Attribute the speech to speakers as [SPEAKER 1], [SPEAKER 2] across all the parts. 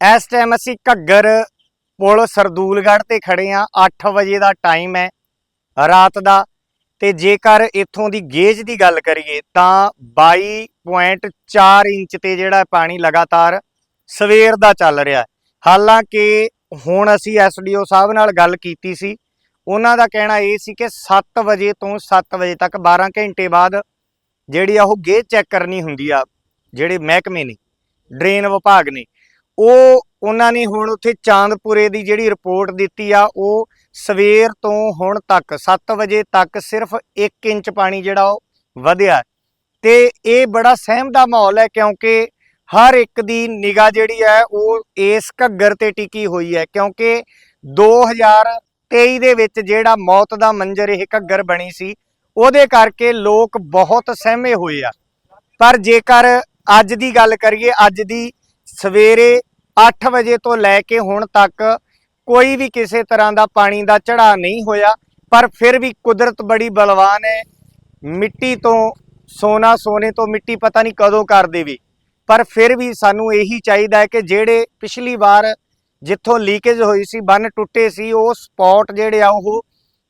[SPEAKER 1] ਇਸ ਟਾਈਮ ਅਸੀਂ ਘੱਗਰ ਪੁਲ ਸਰਦੂਲਗੜ੍ਹ ਤੇ ਖੜੇ ਆ 8 ਵਜੇ ਦਾ ਟਾਈਮ ਹੈ ਰਾਤ ਦਾ। ਤੇ ਜੇਕਰ ਇੱਥੋਂ ਦੀ ਗੇਜ ਦੀ ਗੱਲ ਕਰੀਏ ਤਾਂ 22.4 ਇੰਚ ਤੇ ਜਿਹੜਾ ਪਾਣੀ ਲਗਾਤਾਰ ਸਵੇਰ ਦਾ ਚੱਲ ਰਿਹਾ ਹਾਲਾਂਕਿ ਹੁਣ ਅਸੀਂ ਐਸਡੀਓ ਸਾਹਿਬ ਨਾਲ ਗੱਲ ਕੀਤੀ ਸੀ। ਉਹਨਾਂ ਦਾ ਕਹਿਣਾ ਇਹ ਸੀ ਕਿ 7 ਵਜੇ ਤੋਂ 7 ਵਜੇ ਤੱਕ 12 ਘੰਟੇ ਬਾਅਦ ਜਿਹੜੀ ਆ ਉਹ ਗੇਜ ਚੈੱਕ ਕਰਨੀ ਹੁੰਦੀ ਆ, ਜਿਹੜੇ ਮਹਿਕਮੇ ਨੇ, ਡਰੇਨ ਵਿਭਾਗ ਨੇ। ਉਹ ਉਹਨਾਂ ਨੇ ਹੁਣ ਉੱਥੇ ਚਾਂਦਪੁਰੇ ਦੀ ਜਿਹੜੀ ਰਿਪੋਰਟ ਦਿੱਤੀ ਆ, ਉਹ ਸਵੇਰ ਤੋਂ ਹੁਣ ਤੱਕ 7 ਵਜੇ ਤੱਕ ਸਿਰਫ 1 ਇੰਚ ਪਾਣੀ ਜਿਹੜਾ ਉਹ ਵਧਿਆ ਹੈ। ਤੇ ਇਹ ਬੜਾ ਸਹਿਮ ਦਾ ਮਾਹੌਲ ਹੈ ਕਿਉਂਕਿ ਹਰ ਇੱਕ ਦੀ ਨਿਗਾਹ ਜਿਹੜੀ ਹੈ, ਉਹ ਇਸ ਘੱਗਰ ਤੇ ਟਿਕੀ ਹੋਈ ਹੈ ਕਿਉਂਕਿ 2023 ਦੇ ਵਿੱਚ ਜਿਹੜਾ ਮੌਤ ਦਾ ਮੰਜ਼ਰ ਇਹ ਘੱਗਰ ਬਣੀ ਸੀ, ਉਹਦੇ ਕਰਕੇ ਲੋਕ ਬਹੁਤ ਸਹਿਮੇ ਹੋਏ ਆ ਪਰ ਜੇਕਰ ਅੱਜ ਦੀ ਗੱਲ ਕਰੀਏ, ਅੱਜ ਦੀ ਸਵੇਰੇ 8 ਵਜੇ ਤੋਂ ਲੈ ਕੇ ਹੁਣ ਤੱਕ ਕੋਈ ਵੀ ਕਿਸੇ ਤਰ੍ਹਾਂ ਦਾ ਪਾਣੀ ਦਾ ਚੜਾ ਨਹੀਂ ਹੋਇਆ, ਪਰ ਫਿਰ ਵੀ ਕੁਦਰਤ ਬੜੀ ਬਲਵਾਨ ਹੈ। ਮਿੱਟੀ ਤੋਂ, ਸੋਨਾ ਸੋਨੇ ਤੋਂ ਮਿੱਟੀ ਪਤਾ ਨਹੀਂ ਕਦੋਂ ਕਰ ਦੇਵੇ। ਪਰ ਫਿਰ ਵੀ ਸਾਨੂੰ ਇਹੀ ਚਾਹੀਦਾ ਹੈ ਕਿ ਜਿਹੜੇ ਪਿਛਲੀ ਵਾਰ ਜਿੱਥੋਂ ਲੀਕੇਜ ਹੋਈ ਸੀ, ਬੰਨ ਟੁੱਟੇ ਸੀ, ਉਹ ਸਪੌਟ ਜਿਹੜੇ ਆ ਉਹ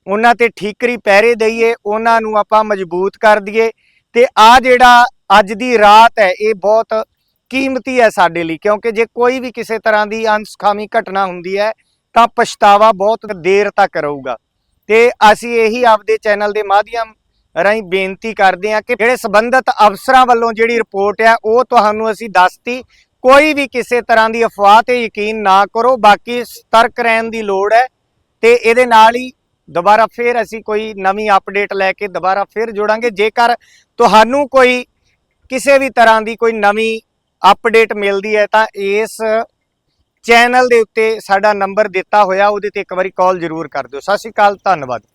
[SPEAKER 1] ਉਹਨਾਂ ਤੇ ਠੀਕਰੀ ਪਹਿਰੇ ਦਈਏ, ਉਹਨਾਂ ਨੂੰ ਆਪਾਂ ਮਜ਼ਬੂਤ ਕਰ ਦਈਏ। ਤੇ ਆ ਜਿਹੜਾ ਅੱਜ ਦੀ ਰਾਤ ਹੈ, ਇਹ ਬਹੁਤ ਕੀਮਤੀ ਹੈ ਸਾਡੇ ਲਈ, ਕਿਉਂਕਿ ਜੇ ਕੋਈ ਵੀ ਕਿਸੇ ਤਰ੍ਹਾਂ ਦੀ ਅਨਸਖਾਮੀ ਘਟਨਾ ਹੁੰਦੀ ਹੈ, ਤਾਂ ਪਛਤਾਵਾ ਬਹੁਤ ਦੇਰ ਤੱਕ ਰਹੂਗਾ। ਤੇ ਅਸੀਂ ਇਹੀ ਆਪਦੇ ਚੈਨਲ ਦੇ ਮਾਧਿਅਮ ਰਾਹੀਂ ਬੇਨਤੀ ਕਰਦੇ ਹਾਂ ਕਿ ਜਿਹੜੇ ਸੰਬੰਧਿਤ ਅਫਸਰਾਂ ਵੱਲੋਂ ਜਿਹੜੀ ਰਿਪੋਰਟ ਹੈ, ਉਹ ਤੁਹਾਨੂੰ ਅਸੀਂ ਦੱਸਤੀ। ਕੋਈ ਵੀ ਕਿਸੇ ਤਰ੍ਹਾਂ ਦੀ ਅਫਵਾਹ ਤੇ ਯਕੀਨ ਨਾ ਕਰੋ, ਬਾਕੀ ਸਤਰਕ ਰਹਿਣ ਦੀ ਲੋੜ ਹੈ ਤੇ ਇਹਦੇ ਨਾਲ ਹੀ ਦੁਬਾਰਾ ਫੇਰ ਅਸੀਂ ਕੋਈ ਨਵੀਂ ਅਪਡੇਟ ਲੈ ਕੇ ਦੁਬਾਰਾ ਫੇਰ ਜੁੜਾਂਗੇ। ਜੇਕਰ ਤੁਹਾਨੂੰ ਕੋਈ ਕਿਸੇ ਵੀ ਤਰ੍ਹਾਂ ਦੀ ਕੋਈ ਨਵੀਂ ਅਪਡੇਟ ਮਿਲਦੀ ਹੈ ਤਾਂ ਇਸ ਚੈਨਲ ਦੇ ਉੱਤੇ ਸਾਡਾ ਨੰਬਰ ਦਿੱਤਾ ਹੋਇਆ, ਉਹਦੇ ਤੇ ਇੱਕ ਵਾਰੀ ਕਾਲ ਜ਼ਰੂਰ ਕਰ ਦਿਓ। ਸਤਿ ਸ਼੍ਰੀ ਅਕਾਲ, ਧੰਨਵਾਦ।